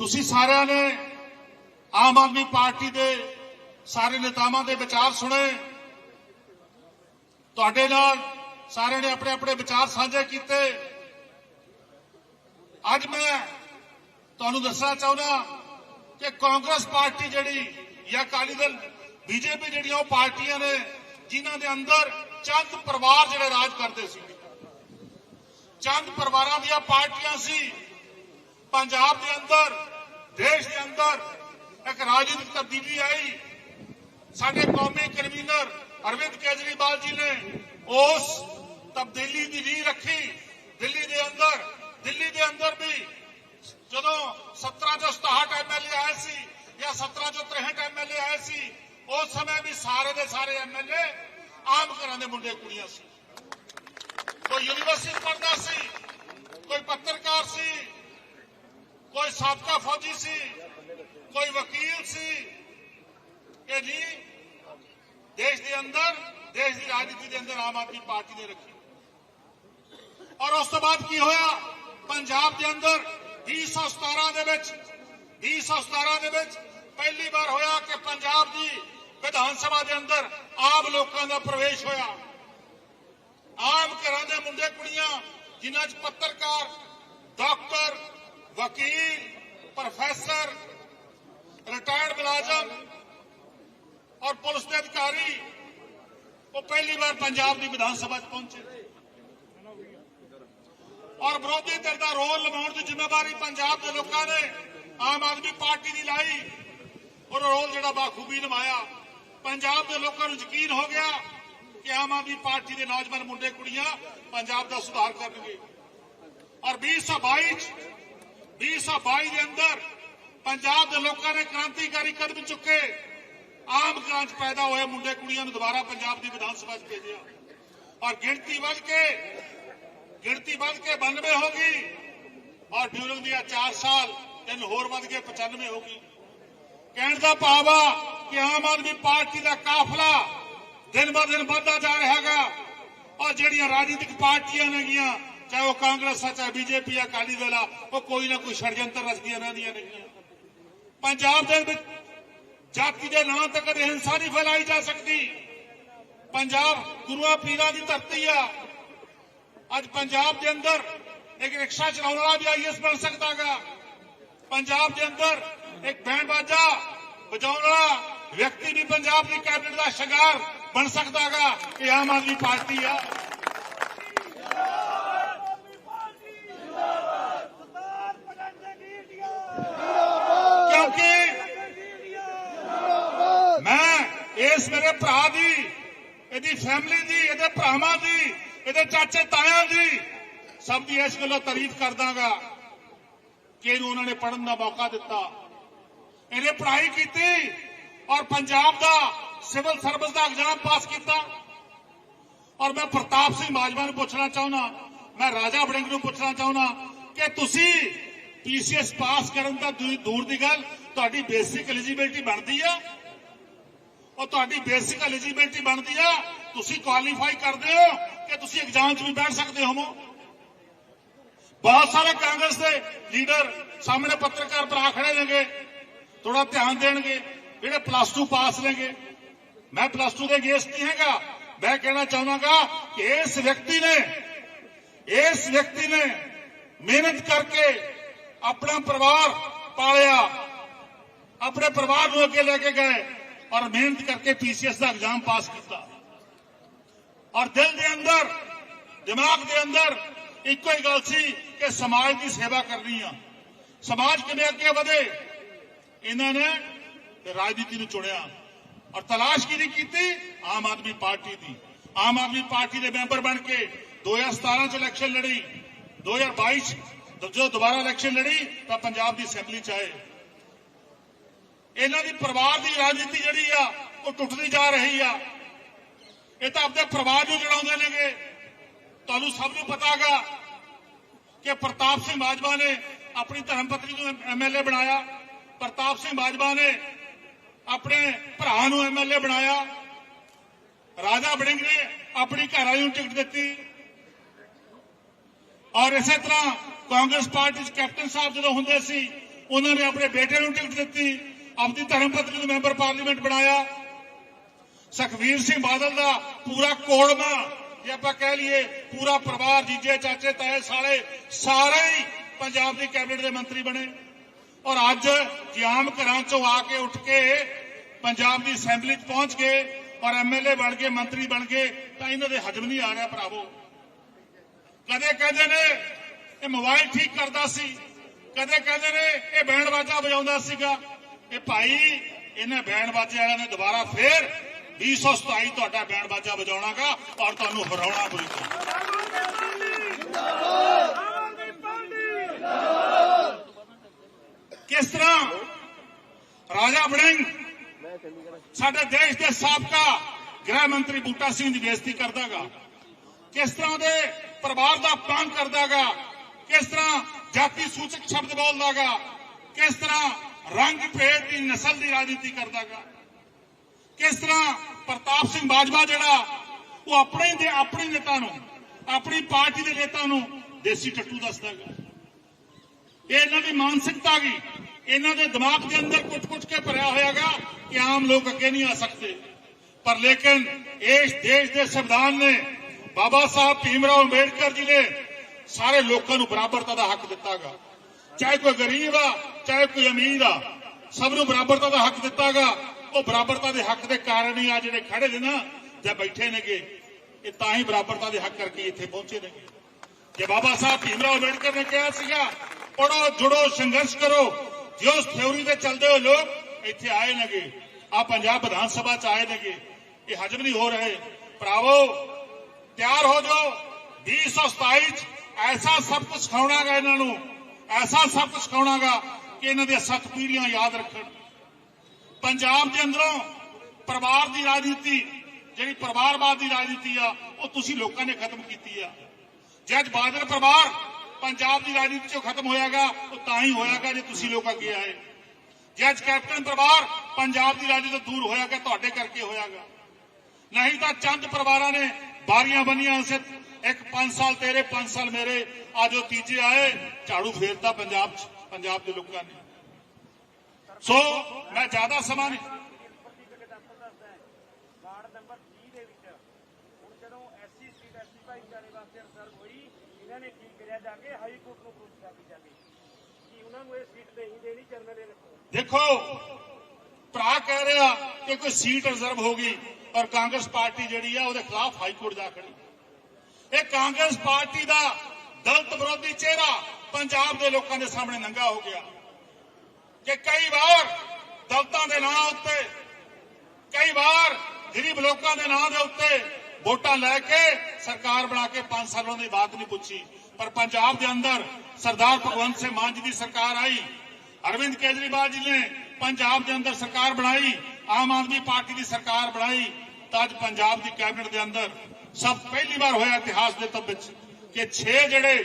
ਤੁਸੀਂ ਸਾਰਿਆਂ ਨੇ ਆਮ ਆਦਮੀ ਪਾਰਟੀ ਦੇ ਸਾਰੇ ਨੇਤਾਵਾਂ ਦੇ ਵਿਚਾਰ ਸੁਣੇ। ਤੁਹਾਡੇ ਨਾਲ ਸਾਰਿਆਂ ਨੇ ਆਪਣੇ ਆਪਣੇ ਵਿਚਾਰ ਸਾਂਝੇ ਕੀਤੇ। ਅੱਜ ਮੈਂ ਤੁਹਾਨੂੰ ਦੱਸਣਾ ਚਾਹੁੰਦਾ ਕਿ ਕਾਂਗਰਸ ਪਾਰਟੀ ਜਿਹੜੀ ਜਾਂ ਅਕਾਲੀ ਦਲ, ਬੀਜੇਪੀ ਜਿਹੜੀਆਂ ਉਹ ਪਾਰਟੀਆਂ ਨੇ, ਜਿਨ੍ਹਾਂ ਦੇ ਅੰਦਰ ਚੰਦ ਪਰਿਵਾਰ ਜਿਹੜੇ ਰਾਜ ਕਰਦੇ ਸੀ। ਚੰਦ ਪਰਿਵਾਰਾਂ ਦੀਆਂ ਪਾਰਟੀਆਂ ਸੀ। ਪੰਜਾਬ ਦੇ ਅੰਦਰ, ਦੇਸ਼ ਦੇ ਅੰਦਰ ਇੱਕ ਰਾਜਨੀਤਿਕ ਤਬਦੀਲੀ ਆਈ। ਸਾਡੇ ਕੌਮੀ ਕਨਵੀਨਰ ਅਰਵਿੰਦ ਕੇਜਰੀਵਾਲ ਜੀ ਨੇ ਉਸ ਤਬਦੀਲੀ ਦੀ ਨੀਂਹ ਰੱਖੀ। ਦਿੱਲੀ ਦੇ ਅੰਦਰ, ਦਿੱਲੀ ਦੇ ਅੰਦਰ ਵੀ ਜਦੋਂ 17 ਚੋਂ 67 ਐਮਐਲਏ ਆਏ ਸੀ ਜਾਂ 17 ਚੋਂ 63 ਐਮਐਲਏ ਆਏ ਸੀ, ਉਸ ਸਮੇਂ ਵੀ ਸਾਰੇ ਦੇ ਸਾਰੇ ਐਮਐਲਏ ਆਮ ਘਰਾਂ ਦੇ ਮੁੰਡੇ ਕੁੜੀਆਂ ਸੀ। ਕੋਈ ਯੂਨੀਵਰਸਿਟੀ ਪੜ੍ਹਦਾ ਸੀ, ਕੋਈ ਪੱਤਰਕਾਰ ਸੀ ਕੋਈ ਸਾਬਕਾ ਫੌਜੀ ਸੀ, ਕੋਈ ਵਕੀਲ ਸੀ ਇਹ ਨਹੀਂ? ਦੇਸ਼ ਦੇ ਅੰਦਰ, ਦੇਸ਼ ਦੀ ਰਾਜਨੀਤੀ ਦੇ ਅੰਦਰ ਆਮ ਆਦਮੀ ਪਾਰਟੀ ਨੇ ਰੱਖੀ। ਔਰ ਉਸ ਤੋਂ ਬਾਅਦ ਕੀ ਹੋਇਆ? ਪੰਜਾਬ ਦੇ ਅੰਦਰ 2017 ਦੇ ਵਿੱਚ 2017 ਦੇ ਵਿੱਚ ਪਹਿਲੀ ਵਾਰ ਹੋਇਆ ਕਿ ਪੰਜਾਬ ਦੀ ਵਿਧਾਨ ਸਭਾ ਦੇ ਅੰਦਰ ਆਮ ਲੋਕਾਂ ਦਾ ਪ੍ਰਵੇਸ਼ ਹੋਇਆ। ਆਮ ਘਰਾਂ ਦੇ ਮੁੰਡੇ ਕੁੜੀਆਂ, ਜਿਨ੍ਹਾਂ 'ਚ ਪੱਤਰਕਾਰ, ਡਾਕਟਰ ਵਕੀਲ, ਪ੍ਰੋਫੈਸਰ ਰਿਟਾਇਰਡ ਮੁਲਾਜ਼ਮ ਔਰ ਪੁਲਿਸ ਦੇ ਅਧਿਕਾਰੀ, ਉਹ ਪਹਿਲੀ ਵਾਰ ਪੰਜਾਬ ਦੀ ਵਿਧਾਨ ਸਭਾ 'ਚ ਪਹੁੰਚੇ। ਔਰ ਵਿਰੋਧੀ ਧਿਰ ਦਾ ਰੋਲ ਨਿਭਾਉਣ ਦੀ ਜ਼ਿੰਮੇਵਾਰੀ ਪੰਜਾਬ ਦੇ ਲੋਕਾਂ ਨੇ ਆਮ ਆਦਮੀ ਪਾਰਟੀ ਦੀ ਲਾਈ। ਔਰ ਰੋਲ ਜਿਹੜਾ ਬਾਖੂਬੀ ਨਿਭਾਇਆ। ਪੰਜਾਬ ਦੇ ਲੋਕਾਂ ਨੂੰ ਯਕੀਨ ਹੋ ਗਿਆ ਕਿ ਆਮ ਆਦਮੀ ਪਾਰਟੀ ਦੇ ਨੌਜਵਾਨ ਮੁੰਡੇ ਕੁੜੀਆਂ ਪੰਜਾਬ ਦਾ ਸੁਧਾਰ ਕਰਨਗੇ। ਔਰ 2022 ਚ 2022 ਦੇ ਅੰਦਰ ਪੰਜਾਬ ਦੇ ਲੋਕਾਂ ਨੇ ਕ੍ਰਾਂਤੀਕਾਰੀ ਕਦਮ ਚੁੱਕੇ। ਆਮ ਘਰਾਂ 'ਚ ਪੈਦਾ ਹੋਏ ਮੁੰਡੇ ਕੁੜੀਆਂ ਨੂੰ ਦੁਬਾਰਾ ਪੰਜਾਬ ਦੀ ਵਿਧਾਨ ਸਭਾ 'ਚ ਭੇਜਿਆ। ਔਰ ਗਿਣਤੀ ਵੱਧ ਕੇ, ਗਿਣਤੀ ਵੱਧ ਕੇ 92 ਹੋ ਗਈ। ਔਰ ਡਿਊਰਿੰਗ ਦੀਆਂ 4 ਸਾਲ, ਤਿੰਨ ਹੋਰ ਵੱਧ ਕੇ 95 ਹੋ ਗਈ। ਕਹਿਣ ਦਾ ਭਾਵ ਆ ਕਿ ਆਮ ਆਦਮੀ ਪਾਰਟੀ ਦਾ ਕਾਫਲਾ ਦਿਨ ਬ ਦਿਨ ਵੱਧਦਾ ਜਾ ਰਿਹਾ ਹੈਗਾ। ਔਰ ਜਿਹੜੀਆਂ ਰਾਜਨੀਤਿਕ ਪਾਰਟੀਆਂ ਨੇਗੀਆਂ ਚਾਹੇ ਉਹ ਕਾਂਗਰਸ ਆ, ਚਾਹੇ ਬੀਜੇਪੀ ਆ, ਅਕਾਲੀ ਦਲ ਆ, ਉਹ ਕੋਈ ਨਾ ਕੋਈ ષਡਯੰਤਰ ਰਚਦੀਆਂ ਰਹਿੰਦੀਆਂ ਨੇਗੀਆਂ ਪੰਜਾਬ ਦੇ ਵਿੱਚ ਜਾਤੀ ਦੇ ਨਾਂ ਤੇ ਕਦੇ ਹਿੰਸਾ ਨਹੀਂ ਫੈਲਾਈ ਜਾ ਸਕਦੀ। ਪੰਜਾਬ ਗੁਰੂਆਂ ਪੀਰਾਂ ਦੀ ਧਰਤੀ ਆ। ਅੱਜ ਪੰਜਾਬ ਦੇ ਅੰਦਰ ਇੱਕ ਰਿਕਸ਼ਾ ਚਲਾਉਣ ਵਾਲਾ ਵੀ ਆਈਐਸ ਬਣ ਸਕਦਾਗਾ। ਪੰਜਾਬ ਦੇ ਅੰਦਰ ਇੱਕ ਬੈਂਡ ਬਾਜਾ ਵਜਾਉਣ ਵਾਲਾ ਵਿਅਕਤੀ ਵੀ ਪੰਜਾਬ ਦੀ ਕੈਬਨਿਟ ਦਾ ਸ਼ਿਕਾਰ ਬਣ ਸਕਦਾਗਾ। ਇਹ ਆਮ ਆਦਮੀ ਪਾਰਟੀ ਆ ਕਿਉਂਕਿ ਮੈਂ ਇਸ ਮੇਰੇ ਭਰਾ ਦੀ ਇਹਦੀ ਫੈਮਿਲੀ ਦੀ ਇਹਦੇ ਭਰਾਵਾਂ ਦੀ, ਇਹਦੇ ਚਾਚੇ ਤਾਇਆਂ ਦੀ, ਸਭ ਦੀ ਇਸ ਗੱਲੋਂ ਤਾਰੀਫ ਕਰਦਾਗਾ ਕਿ ਇਹਨੂੰ ਉਹਨਾਂ ਨੇ ਪੜਨ ਦਾ ਮੌਕਾ ਦਿੱਤਾ। ਇਹਨੇ ਪੜ੍ਹਾਈ ਕੀਤੀ ਔਰ ਪੰਜਾਬ ਦਾ ਸਿਵਲ ਸਰਵਿਸ ਦਾ ਐਗਜ਼ਾਮ ਪਾਸ ਕੀਤਾ। ਔਰ ਮੈਂ ਪ੍ਰਤਾਪ ਸਿੰਘ ਬਾਜਵਾ ਨੂੰ ਪੁੱਛਣਾ ਚਾਹੁੰਦਾ, ਮੈਂ ਰਾਜਾ ਵੜਿੰਗ ਨੂੰ ਪੁੱਛਣਾ ਚਾਹੁੰਦਾ ਕਿ ਤੁਸੀਂ ਪੀਸੀਐਸ ਪਾਸ ਕਰਨ ਦਾ ਦੂਰ ਦੂਰ ਦੀ ਗੱਲ, ਤੁਹਾਡੀ ਬੇਸਿਕ ਐਲੀਜੀਬਿਲਟੀ ਬਣਦੀ ਆ? ਉਹ ਤੁਹਾਡੀ ਬੇਸਿਕ ਐਲੀਜੀਬਿਲਟੀ ਬਣਦੀ ਆ। ਤੁਸੀਂ ਕੁਆਲੀਫਾਈ ਕਰਦੇ ਹੋ ਕਿ ਤੁਸੀਂ ਐਗਜ਼ਾਮ 'ਚ ਵੀ ਬੈਠ ਸਕਦੇ ਹੋ ਬਹੁਤ ਸਾਰੇ ਕਾਂਗਰਸ ਦੇ ਲੀਡਰ ਸਾਹਮਣੇ ਪੱਤਰਕਾਰ ਭਰਾ ਖੜੇ ਨੇਗੇ। ਥੋੜਾ ਧਿਆਨ ਦੇਣਗੇ, ਜਿਹੜੇ ਪਲੱਸ 2 ਪਾਸ ਨੇਗੇ। ਮੈਂ ਪਲੱਸ 2 ਦੇ ਅਗੇਂਸਟ ਨਹੀਂ ਹੈਗਾ। ਮੈਂ ਕਹਿਣਾ ਚਾਹੁੰਦਾਗਾ ਕਿ ਇਸ ਵਿਅਕਤੀ ਨੇ, ਇਸ ਵਿਅਕਤੀ ਨੇ ਮਿਹਨਤ ਕਰਕੇ ਆਪਣਾ ਪਰਿਵਾਰ ਪਾਲਿਆ। ਆਪਣੇ ਪਰਿਵਾਰ ਨੂੰ ਅੱਗੇ ਲੈ ਕੇ ਗਏ। ਔਰ ਮਿਹਨਤ ਕਰਕੇ ਪੀਸੀਐਸ ਦਾ ਐਗਜ਼ਾਮ ਪਾਸ ਕੀਤਾ। ਔਰ ਦਿਲ ਦੇ ਅੰਦਰ, ਦਿਮਾਗ ਦੇ ਅੰਦਰ ਇੱਕੋ ਹੀ ਗੱਲ ਸੀ ਕਿ ਸਮਾਜ ਦੀ ਸੇਵਾ ਕਰਨੀ ਆ। ਸਮਾਜ ਕਿਵੇਂ ਅੱਗੇ ਵਧੇ? ਇਹਨਾਂ ਨੇ ਰਾਜਨੀਤੀ ਨੂੰ ਚੁਣਿਆ। ਔਰ ਤਲਾਸ਼ ਕਿਹਦੀ ਕੀਤੀ? ਆਮ ਆਦਮੀ ਪਾਰਟੀ ਦੀ। ਆਮ ਆਦਮੀ ਪਾਰਟੀ ਦੇ ਮੈਂਬਰ ਬਣ ਕੇ 2017 ਚ ਇਲੈਕਸ਼ਨ ਲੜੀ। 2022 ਚ ਜਦੋਂ ਦੁਬਾਰਾ ਇਲੈਕਸ਼ਨ ਲੜੀ ਤਾਂ ਪੰਜਾਬ ਦੀ ਅਸੈਂਬਲੀ ਚ ਆਏ। ਇਹਨਾਂ ਦੀ ਪਰਿਵਾਰ ਦੀ ਰਾਜਨੀਤੀ ਜਿਹੜੀ ਆ, ਉਹ ਟੁੱਟਦੀ ਜਾ ਰਹੀ ਆ। ਇਹ ਤਾਂ ਆਪਣੇ ਪਰਿਵਾਰ ਨੂੰ ਜੜਾਉਂਦੇ ਨੇਗੇ। ਤੁਹਾਨੂੰ ਸਭ ਨੂੰ ਪਤਾਗਾ ਕਿ ਪ੍ਰਤਾਪ ਸਿੰਘ ਬਾਜਵਾ ਨੇ ਆਪਣੀ ਧਰਮ ਪਤਨੀ ਨੂੰ ਐਮਐਲਏ ਬਣਾਇਆ। ਪ੍ਰਤਾਪ ਸਿੰਘ ਬਾਜਵਾ ਨੇ ਆਪਣੇ ਭਰਾ ਨੂੰ ਐਮਐਲਏ ਬਣਾਇਆ। ਰਾਜਾ ਬੜਿੰਗ ਨੇ ਆਪਣੀ ਘਰ ਵਾਲੀ ਨੂੰ ਟਿਕਟ ਦਿੱਤੀ। ਔਰ ਇਸੇ ਤਰ੍ਹਾਂ ਕਾਂਗਰਸ ਪਾਰਟੀ ਚ ਕੈਪਟਨ ਸਾਹਿਬ ਜਦੋਂ ਹੁੰਦੇ ਸੀ, ਉਹਨਾਂ ਨੇ ਆਪਣੇ ਬੇਟੇ ਨੂੰ ਟਿਕਟ ਦਿੱਤੀ। ਆਪਣੀ ਧਰਮ ਪਤਨੀ ਨੂੰ ਮੈਂਬਰ ਪਾਰਲੀਮੈਂਟ ਬਣਾਇਆ। ਸੁਖਵੀਰ ਸਿੰਘ ਬਾਦਲ ਦਾ ਪੂਰਾ ਕੋੜਮਾ, ਜੇ ਆਪਾਂ ਕਹਿ ਲਈਏ, ਪੂਰਾ ਪਰਿਵਾਰ, ਜੀਜੇ, ਚਾਚੇ, ਤਾਏ, ਸਾਲੇ, ਸਾਰੇ ਹੀ ਪੰਜਾਬ ਦੀ ਕੈਬਨਿਟ ਦੇ ਮੰਤਰੀ ਬਣੇ। ਔਰ ਅੱਜ ਜੇ ਆਮ ਘਰਾਂ ਚੋਂ ਆ ਕੇ ਉੱਠ ਕੇ ਪੰਜਾਬ ਦੀ ਅਸੈਂਬਲੀ 'ਚ ਪਹੁੰਚ ਗਏ ਔਰ ਐਮਐਲਏ ਬਣ ਕੇ ਮੰਤਰੀ ਬਣ ਗਏ, ਤਾਂ ਇਹਨਾਂ ਦੇ ਹਜਮ ਨਹੀਂ ਆ ਰਿਹਾ ਭਰਾਵੋ। ਕਦੇ ਕਹਿੰਦੇ ਨੇ ਇਹ ਮੋਬਾਈਲ ਠੀਕ ਕਰਦਾ ਸੀ, ਕਦੇ ਕਹਿੰਦੇ ਨੇ ਇਹ ਬੈਂਡ ਬਾਜਾ ਵਜਾਉਂਦਾ ਸੀਗਾ। ਇਹ ਭਾਈ ਇਹਨਾਂ ਬੈਂਡ ਬਾਜੇ ਵਾਲਿਆਂ ਨੇ ਦੁਬਾਰਾ ਫੇਰ 227 ਤੁਹਾਡਾ ਬੈਂਡ ਬਾਜਾ ਵਜਾਉਣਾਗਾ ਔਰ ਤੁਹਾਨੂੰ ਹਰਾਉਣਾ ਪਊਗਾ ਕਿਸ ਤਰ੍ਹਾਂ? ਰਾਜਾ ਵੜਿੰਗ, ਸਾਡੇ ਦੇਸ਼ ਦੇ ਸਾਬਕਾ ਗ੍ਰਹਿ ਮੰਤਰੀ ਬੂਟਾ ਸਿੰਘ ਦੀ ਬੇਇੱਜ਼ਤੀ ਕਰਦਾਗਾ। ਕਿਸ ਤਰ੍ਹਾਂ ਦੇ ਪਰਿਵਾਰ ਦਾ ਅਪਮਾਨ ਕਰਦਾਗਾ। ਕਿਸ ਤਰ੍ਹਾਂ ਜਾਤੀ ਸੂਚਕ ਸ਼ਬਦ ਬੋਲਦਾਗਾ। ਕਿਸ ਤਰ੍ਹਾਂ ਰੰਗ ਭੇਦ ਦੀ ਨਸਲ ਦੀ ਰਾਜਨੀਤੀ ਕਰਦਾਗਾ। ਕਿਸ ਤਰ੍ਹਾਂ ਪ੍ਰਤਾਪ ਸਿੰਘ ਬਾਜਵਾ ਜਿਹੜਾ, ਉਹ ਆਪਣੇ ਦੇ ਆਪਣੇ ਨੇਤਾ ਨੂੰ, ਆਪਣੀ ਪਾਰਟੀ ਦੇ ਨੇਤਾ ਨੂੰ ਦੇਸੀ ਟੱਟੂ ਦੱਸਦਾਗਾ। ਇਹ ਇਹਨਾਂ ਦੀ ਮਾਨਸਿਕਤਾ ਗਈ ਇਹਨਾਂ ਦੇ ਦਿਮਾਗ ਦੇ ਅੰਦਰ ਕੁਝ-ਕੁਝ ਕੇ ਭਰਿਆ ਹੋਇਆਗਾ ਕਿ ਆਮ ਲੋਕ ਅੱਗੇ ਨਹੀਂ ਆ ਸਕਦੇ। ਪਰ ਲੇਕਿਨ ਇਸ ਦੇਸ਼ ਦੇ ਸੰਵਿਧਾਨ ਨੇ ਬਾਬਾ ਸਾਹਿਬ ਭੀਮਰਾਓ ਅੰਬੇਡਕਰ ਜੀ ਨੇ ਸਾਰੇ ਲੋਕਾਂ ਨੂੰ ਬਰਾਬਰਤਾ ਦਾ ਹੱਕ ਦਿੱਤਾਗਾ। ਚਾਹੇ ਕੋਈ ਗਰੀਬ ਆ ਚਾਹੇ ਕੋਈ ਅਮੀਰ ਆ, ਸਭ ਨੂੰ ਬਰਾਬਰਤਾ ਦਾ ਹੱਕ ਦਿੱਤਾਗਾ। ਉਹ ਬਰਾਬਰਤਾ ਦੇ ਹੱਕ ਦੇ ਕਾਰਨ ਹੀ ਆ ਜਿਹੜੇ ਖੜੇ ਨੇ ਨਾ, ਜਾਂ ਬੈਠੇ ਨੇਗੇ, ਇਹ ਤਾਂ ਹੀ ਬਰਾਬਰਤਾ ਦੇ ਹੱਕ ਕਰਕੇ ਇੱਥੇ ਪਹੁੰਚੇ ਨੇਗੇ। ਜੇ ਬਾਬਾ ਸਾਹਿਬ ਭੀਮਰਾਓ ਅੰਬੇਡਕਰ ਨੇ ਕਿਹਾ ਸੀਗਾ ਪੜੋ ਜੁੜੋ, ਸੰਘਰਸ਼ ਕਰੋ ਜੋ ਉਸ ਥਿਉਰੀ ਤੇ ਚੱਲਦੇ ਹੋਏ ਲੋਕ ਇੱਥੇ ਆਏ ਨੇਗੇ ਆ ਪੰਜਾਬ ਵਿਧਾਨ ਸਭਾ ਚ ਆਏ ਨੇਗੇ, ਇਹ ਹਜਮ ਨਹੀਂ ਹੋ ਰਹੇ। ਭਰਾਵੋ, ਤਿਆਰ ਹੋ ਜਾਓ 2027 ਚ ਐਸਾ ਸਭ ਕੁਝ ਸਿਖਾਉਣਾਗਾ ਇਹਨਾਂ ਨੂੰ, ਐਸਾ ਸਭ ਕੁਝ ਸਿਖਾਉਣਾਗਾ ਕਿ ਇਹਨਾਂ ਦੀਆਂ ਸੱਤ ਪੀੜ੍ਹੀਆਂ ਯਾਦ ਰੱਖਣ। ਪੰਜਾਬ ਦੇ ਅੰਦਰੋਂ ਪਰਿਵਾਰ ਦੀ ਰਾਜਨੀਤੀ, ਜਿਹੜੀ ਪਰਿਵਾਰਵਾਦ ਦੀ ਰਾਜਨੀਤੀ ਆ, ਉਹ ਤੁਸੀਂ ਲੋਕਾਂ ਨੇ ਖਤਮ ਕੀਤੀ ਆ। ਜੇ ਅੱਜ ਬਾਦਲ ਪਰਿਵਾਰ ਪੰਜਾਬ ਦੀ ਰਾਜਨੀਤੀ ਚੋਂ ਖਤਮ ਹੋਇਆਗਾ, ਉਹ ਤਾਂ ਹੀ ਹੋਇਆਗਾ ਜੇ ਤੁਸੀਂ ਲੋਕ ਅੱਗੇ ਆਏ। ਜੇ ਅੱਜ ਕੈਪਟਨ ਪਰਿਵਾਰ ਪੰਜਾਬ ਦੀ ਰਾਜਨੀਤੀ ਤੋਂ ਦੂਰ ਹੋਇਆਗਾ, ਤੁਹਾਡੇ ਕਰਕੇ ਹੋਇਆਗਾ। ਨਹੀਂ ਤਾਂ ਚੰਦ ਪਰਿਵਾਰਾਂ ਨੇ ਬਾਰੀਆਂ ਬੰਨੀਆਂ ਸੇ ਇੱਕ 5 ਸਾਲ ਤੇਰੇ 5 ਸਾਲ ਮੇਰੇ, ਅੱਜ ਉਹ ਤੀਜੇ ਆਏ, ਝਾੜੂ ਫੇਰਤਾ ਪੰਜਾਬ 'ਚ। ਪੰਜਾਬ ਦੇ ਲੋਕਾਂ ਨੇ। ਸੋ ਮੈਂ ਜ਼ਿਆਦਾ ਸਮਾਂ ਨਹੀਂ। ਵਾਰਡ ਨੰਬਰ 30 ਦੇ ਵਿੱਚ ਹੁਣ ਜਦੋਂ ਐਸਸੀ ਸੀਟ ਐਸਸੀ ਭਾਈਚਾਰੇ ਵਾਸਤੇ ਰਿਜ਼ਰਵ ਹੋਈ ਇਹਨਾਂ ਨੇ ਕੀ ਕਰਿਆ ਜਾ ਕੇ ਹਾਈ ਕੋਰਟ ਨੂੰ ਪੁੱਛ ਕਰ ਜਾ। ਕੇ ਕਿ ਉਹਨਾਂ ਨੂੰ ਇਹ ਸੀਟ ਨਹੀਂ ਦੇਣੀ ਜਨਰਲ ਰੱਖੋ ਦੇਖੋ ਭਰਾ ਕਹਿ ਰਿਹਾ ਕਿ ਕੋਈ ਸੀਟ ਰਿਜ਼ਰਵ ਹੋ ਗਈ ਔਰ ਕਾਂਗਰਸ ਪਾਰਟੀ ਜਿਹੜੀ ਆ ਉਹਦੇ ਖਿਲਾਫ ਹਾਈ ਕੋਰਟ ਜਾ ਖੜੀ। ਇਹ ਕਾਂਗਰਸ ਪਾਰਟੀ ਦਾ ਦਲਿਤ ਵਿਰੋਧੀ ਚਿਹਰਾ ਪੰਜਾਬ ਦੇ ਲੋਕਾਂ ਦੇ ਸਾਹਮਣੇ ਨੰਗਾ ਹੋ ਗਿਆ। ਕਿ ਕਈ ਵਾਰ ਦਲਤਾਂ ਦੇ ਨਾਂ ਉੱਤੇ, ਕਈ ਵਾਰ ਗਰੀਬ ਲੋਕਾਂ ਦੇ ਨਾਂ ਦੇ ਉੱਤੇ ਵੋਟਾਂ ਲੈ ਕੇ ਸਰਕਾਰ ਬਣਾ ਕੇ 5 ਸਾਲਾਂ ਦੀ ਬਾਤ ਨਹੀਂ ਪੁੱਛੀ। ਪਰ ਪੰਜਾਬ ਦੇ ਅੰਦਰ ਸਰਦਾਰ ਭਗਵੰਤ ਸਿੰਘ ਮਾਨ ਜੀ ਦੀ ਸਰਕਾਰ ਆਈ। ਅਰਵਿੰਦ ਕੇਜਰੀਵਾਲ ਜੀ ਨੇ ਪੰਜਾਬ ਦੇ ਅੰਦਰ ਸਰਕਾਰ ਬਣਾਈ, ਆਮ ਆਦਮੀ ਪਾਰਟੀ ਦੀ ਸਰਕਾਰ ਬਣਾਈ ਤਾਂ ਅੱਜ ਪੰਜਾਬ ਦੀ ਕੈਬਨਿਟ ਦੇ ਅੰਦਰ ਸਭ ਪਹਿਲੀ ਵਾਰ ਹੋਇਆ ਇਤਿਹਾਸ ਦੇ ਤਬ ਵਿੱਚ ਕਿ 6 ਜਿਹੜੇ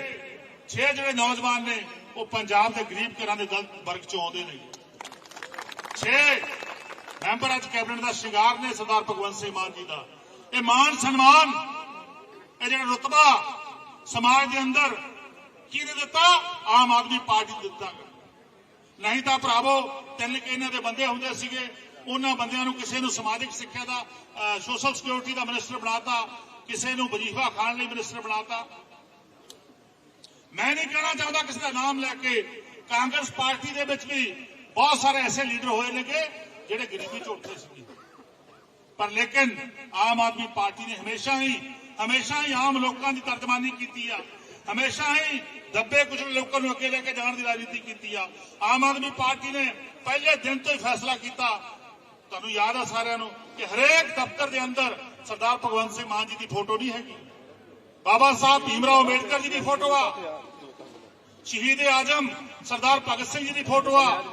6 ਜਿਹੜੇ ਨੌਜਵਾਨ ਨੇ, ਉਹ ਪੰਜਾਬ ਦੇ ਗਰੀਬ ਘਰਾਂ ਦੇ ਦਲ ਵਰਗ ਚੋਂ ਆਉਂਦੇ ਨੇ। 6 ਮੈਂਬਰ ਅੱਜ ਕੈਬਨਿਟ ਦਾ ਸ਼ਿੰਗਾਰ ਨੇ, ਸਰਦਾਰ ਭਗਵੰਤ ਸਿੰਘ ਮਾਨ ਜੀ ਦਾ। ਇਹ ਮਾਨ ਸਨਮਾਨ, ਇਹ ਜਿਹੜਾ ਰੁਤਬਾ ਸਮਾਜ ਦੇ ਅੰਦਰ ਕਿਹਨੇ ਦਿੱਤਾ? ਆਮ ਆਦਮੀ ਪਾਰਟੀ ਨੇ ਦਿੱਤਾ। ਨਹੀਂ ਤਾਂ ਭਰਾਵੋ, ਤਿੰਨ ਕਿ ਇਹਨਾਂ ਦੇ ਬੰਦੇ ਹੁੰਦੇ ਸੀਗੇ। ਉਹਨਾਂ ਬੰਦਿਆਂ ਨੂੰ ਕਿਸੇ ਨੂੰ ਸਮਾਜਿਕ ਸਿੱਖਿਆ ਦਾ ਸੋਸ਼ਲ ਸਿਕਿਉਰਿਟੀ ਦਾ ਮਿਨਿਸਟਰ ਬਣਾਤਾ, ਕਿਸੇ ਨੂੰ ਵਜੀਫਾ ਖਾਣ ਲਈ ਮਿਨਿਸਟਰ ਬਣਾਤਾ। ਮੈਂ ਨਹੀਂ ਕਹਿਣਾ ਚਾਹੁੰਦਾ ਕਿਸੇ ਦਾ ਨਾਮ ਲੈ ਕੇ। ਕਾਂਗਰਸ ਪਾਰਟੀ ਦੇ ਵਿੱਚ ਵੀ ਬਹੁਤ ਸਾਰੇ ਐਸੇ ਲੀਡਰ ਹੋਏ ਨੇਗੇ, ਜਿਹੜੇ ਗਰੀਬੀ ਚ ਉੱਠੇ ਸੀ ਪਰ ਲੇਕਿਨ ਆਮ ਆਦਮੀ ਪਾਰਟੀ ਨੇ ਹਮੇਸ਼ਾ ਹੀ ਹਮੇਸ਼ਾ ਹੀ ਆਮ ਲੋਕਾਂ ਦੀ ਤਰਜਮਾਨੀ ਕੀਤੀ ਆ। ਹਮੇਸ਼ਾ ਹੀ ਦੱਬੇ ਕੁਚਲੇ ਲੋਕਾਂ ਨੂੰ ਅੱਗੇ ਲੈ ਕੇ ਜਾਣ ਦੀ ਰਾਜਨੀਤੀ ਕੀਤੀ ਆ। ਆਮ ਆਦਮੀ ਪਾਰਟੀ ਨੇ ਪਹਿਲੇ ਦਿਨ ਤੋਂ ਹੀ ਫੈਸਲਾ ਕੀਤਾ। ਤੁਹਾਨੂੰ ਯਾਦ ਆ ਸਾਰਿਆਂ ਨੂੰ ਕਿ ਹਰੇਕ ਦਫ਼ਤਰ ਦੇ ਅੰਦਰ ਸਰਦਾਰ ਭਗਵੰਤ ਸਿੰਘ ਮਾਨ ਜੀ ਦੀ ਫੋਟੋ ਨਹੀਂ ਹੈਗੀ। ਬਾਬਾ ਸਾਹਿਬ ਭੀਮਰਾਓ ਅੰਬੇਡਕਰ ਜੀ ਦੀ ਫੋਟੋ ਆ। ਸ਼ਹੀਦ ਆਜਮ ਸਰਦਾਰ ਭਗਤ ਸਿੰਘ ਜੀ ਦੀ ਫੋਟੋ ਆ।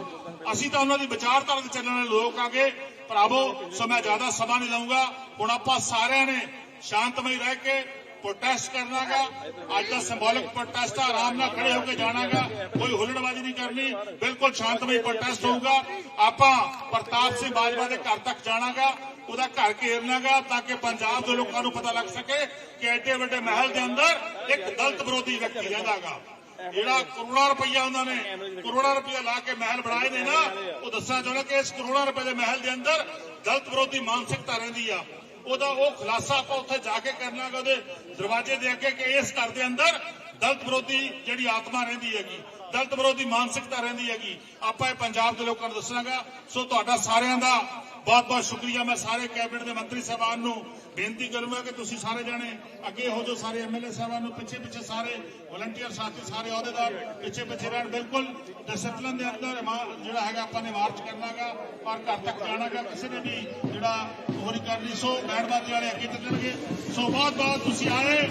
ਅਸੀਂ ਤਾਂ ਉਹਨਾਂ ਦੀ ਵਿਚਾਰਧਾਰਾ ਦੇ ਚੱਲਣ ਵਾਲੇ ਲੋਕ ਆਗੇ ਭਰਾਵੋ ਸੋ ਮੈਂ ਜ਼ਿਆਦਾ ਸਮਾਂ ਨਹੀਂ ਲਵਾਂਗਾ ਹੁਣ ਆਪਾਂ ਸਾਰਿਆਂ ਨੇ ਸ਼ਾਂਤਮਈ ਰਹਿ ਕੇ ਪ੍ਰੋਟੈਸਟ ਕਰਨਾਗਾ ਅੱਜ ਦਾ ਸਿੰਬੋਲਿਕ ਪ੍ਰੋਟੈਸਟ ਆ, ਆਰਾਮ ਨਾਲ ਖੜੇ ਹੋ ਕੇ ਜਾਣਾਗਾ। ਕੋਈ ਹੁਲੜਬਾਜ਼ੀ ਨਹੀਂ ਕਰਨੀ। ਬਿਲਕੁਲ ਸ਼ਾਂਤਮਈ ਪ੍ਰੋਟੈਸਟ ਹੋਊਗਾ। ਆਪਾਂ ਪ੍ਰਤਾਪ ਸਿੰਘ ਬਾਜਵਾ ਦੇ ਘਰ ਤੱਕ ਜਾਣਾਗਾ। ਉਹਦਾ ਘਰ ਘੇਰਨਾਗਾ ਤਾਂ ਕਿ ਪੰਜਾਬ ਦੇ ਲੋਕਾਂ ਨੂੰ ਪਤਾ ਲੱਗ ਸਕੇ ਕਿ ਐਡੇ ਵੱਡੇ ਮਹਿਲ ਦੇ ਅੰਦਰ ਇੱਕ ਦਲਤ ਵਿਰੋਧੀ ਵਿਅਕਤੀ ਰਹਿੰਦਾਗਾ। ਜਿਹੜਾ ਕਰੋੜਾਂ ਰੁਪਈਆ ਉਹਨਾਂ ਨੇ ਕਰੋੜਾਂ ਰੁਪਈਆ ਲਾ ਕੇ ਮਹਿਲ ਬਣਾਏ ਨੇ ਨਾ, ਉਹ ਦੱਸਣਾ ਚਾਹੁੰਦਾ ਕਿ ਇਸ ਕਰੋੜਾਂ ਰੁਪਏ ਦੇ ਮਹਿਲ ਦੇ ਅੰਦਰ ਦਲਤ ਵਿਰੋਧੀ ਮਾਨਸਿਕਤਾ ਰਹਿੰਦੀ ਆ। ਉਹਦਾ ਉਹ ਖੁਲਾਸਾ ਆਪਾਂ ਉੱਥੇ ਜਾ ਕੇ ਕਰਨਾ ਉਹਦੇ ਦਰਵਾਜ਼ੇ ਦੇ ਅੱਗੇ ਕਿ ਇਸ ਘਰ ਦੇ ਅੰਦਰ ਦਲਤ ਵਿਰੋਧੀ ਜਿਹੜੀ ਆਤਮਾ ਰਹਿੰਦੀ ਹੈਗੀ ਦਲਿਤ ਵਿਰੋਧੀ ਮਾਨਸਿਕਤਾ ਰਹਿੰਦੀ ਹੈਗੀ। ਆਪਾਂ ਇਹ ਪੰਜਾਬ ਦੇ ਲੋਕਾਂ ਨੂੰ ਦੱਸਣਾਗਾ ਸੋ ਤੁਹਾਡਾ ਸਾਰਿਆਂ ਦਾ ਬਹੁਤ ਬਹੁਤ ਸ਼ੁਕਰੀਆ। ਮੈਂ ਸਾਰੇ ਕੈਬਨਿਟ ਦੇ ਮੰਤਰੀ ਸਾਹਿਬਾਨ ਨੂੰ ਬੇਨਤੀ ਕਰੂੰਗਾ ਕਿ ਤੁਸੀਂ ਸਾਰੇ ਜਾਣੇ ਅੱਗੇ ਹੋ ਜਾਓ, ਸਾਰੇ ਐਮਐਲਏ ਸਾਹਿਬਾਨ ਨੂੰ, ਪਿੱਛੇ ਪਿੱਛੇ ਸਾਰੇ ਵਲੰਟੀਅਰ ਸਾਥੀ, ਸਾਰੇ ਅਹੁਦੇਦਾਰ ਪਿੱਛੇ ਪਿੱਛੇ ਰਹਿਣ। ਬਿਲਕੁਲ ਡਿਸਪਲਿਨ ਦੇ ਅੰਦਰ ਜਿਹੜਾ ਹੈਗਾ ਆਪਾਂ ਨੇ ਮਾਰਚ ਕਰਨਾਗਾ ਔਰ ਘਰ ਤੱਕ ਜਾਣਾਗਾ, ਕਿਸੇ ਨੇ ਵੀ ਜਿਹੜਾ ਹੋਰੀ ਕਰਨੀ ਸੋ ਬੈਂਡਬਾਜ਼ੀ ਵਾਲੇ ਅੱਗੇ ਚੱਲਣਗੇ। ਸੋ ਬਹੁਤ ਬਹੁਤ ਤੁਸੀਂ ਆਏ।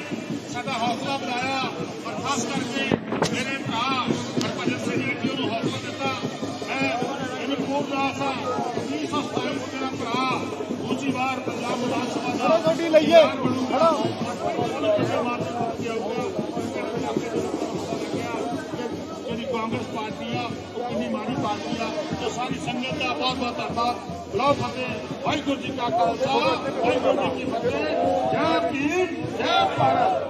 ਸਾਡਾ ਹੌਸਲਾ ਵਧਾਇਆ। ਔਰ ਖਾਸ ਕਰਕੇ ਮੇਰੇ ਭਰਾ ਹਰਭਜਨ ਸਿੰਘ ਜੀ ਨੂੰ ਹੌਸਲਾ ਦਿੱਤਾ। ਮੈਂ ਇਹਨੂੰ ਖੂਬ ਆਸਾ 327 ਮੇਰਾ ਭਰਾ। ਦੂਜੀ ਵਾਰ ਪੰਜਾਬ ਵਿਧਾਨ ਸਭਾ ਦਾ ਗੱਡੀ ਲਈਏ। ਖੜੋ। ਜਿਹੜੀ ਕਾਂਗਰਸ ਪਾਰਟੀ ਆ ਉਹ ਕਿੰਨੀ ਮਾੜੀ ਪਾਰਟੀ ਆ ਤੇ ਸਾਰੀ ਸੰਗਤ ਦਾ ਬਹੁਤ ਬਹੁਤ ਧੰਨਵਾਦ। ਬਲਾਉ ਫਤਿਹ। ਵਾਹਿਗੁਰੂ ਜੀ ਕਾ ਖਾਲਸਾ। ਵਾਹਿਗੁਰੂ ਜੀ ਕੀ ਫਤਿਹ।